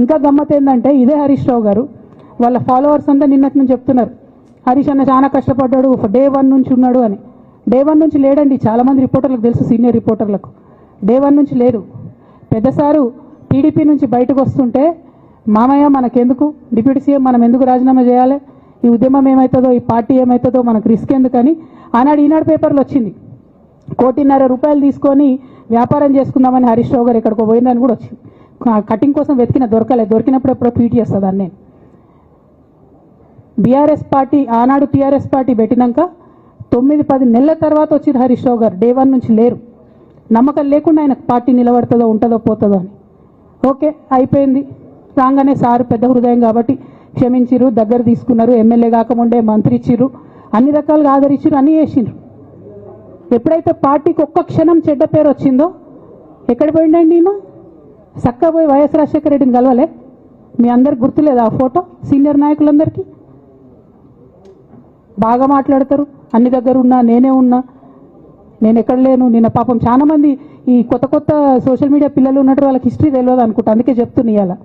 ఇంకా గమ్మత్ ఏంటంటే ఇదే హరీష్ రావు గారు. వాళ్ళ ఫాలోవర్స్ అంతా నిన్నటి నుంచి చెప్తున్నారు. హరీష్ అన్న చాలా కష్టపడ్డాడు డే వన్ నుంచి ఉన్నాడు అని. డే వన్ నుంచి లేడండి చాలా మంది రిపోర్టర్లకు తెలుసు సీనియర్ రిపోర్టర్లకు. డే వన్ నుంచి లేరు. పెద్దసారు టీడీపీ నుంచి బయటకు వస్తుంటే మామయ్య మనకెందుకు? డిప్యూటీ సీఎం మనం ఎందుకు రాజీనామా చేయాలి? ఈ ఉద్యమం ఏమవుతుందో ఈ పార్టీ ఏమవుతుందో మనకు రిస్క్ ఎందుకని? ఆనాడు ఈనాడు పేపర్లు వచ్చింది. కోటిన్నర రూపాయలు తీసుకొని వ్యాపారం చేసుకుందామని హరీష్ రావు గారు ఇక్కడికి పోయిందని కూడా వచ్చింది. కటింగ్ కోసం వెతికిన దొరకలేదు దొరికినప్పుడు ఎప్పుడో ట్వీట్ చేస్తుందని నేను బీఆర్ఎస్ పార్టీ ఆనాడు టీఆర్ఎస్ పార్టీ పెట్టినాక తొమ్మిది పది నెలల తర్వాత వచ్చిన హరీష్ రావు గారు. డే వన్ నుంచి లేరు. నమ్మకం లేకుండా ఆయన పార్టీ నిలబడుతుందో ఉంటుందో పోతుందో అని. ఓకే అయిపోయింది. రాగానే సారు పెద్ద హృదయం కాబట్టి క్షమించిరు దగ్గర తీసుకున్నారు. ఎమ్మెల్యే కాకముండే మంత్రి ఇచ్చిర్రు అన్ని రకాలుగా ఆదరించారు అన్నీ చేసిండ్రు. ఎప్పుడైతే పార్టీకి ఒక్క క్షణం చెడ్డ పేరు వచ్చిందో ఎక్కడ పోయిండండి ఈయన చక్కగా పోయి వైఎస్ రాజశేఖర రెడ్డిని కలవలే? మీ అందరికి గుర్తులేదు ఆ ఫోటో? సీనియర్ నాయకులందరికీ? బాగా మాట్లాడతారు. అన్ని దగ్గర ఉన్నా నేనే ఉన్నా. నేను ఎక్కడ లేను. నిన్న పాపం చాలామంది ఈ కొత్త కొత్త సోషల్ మీడియా పిల్లలు ఉన్నట్టు వాళ్ళకి హిస్టరీ తెలియదు అనుకుంటా. అందుకే చెప్తున్నా అలా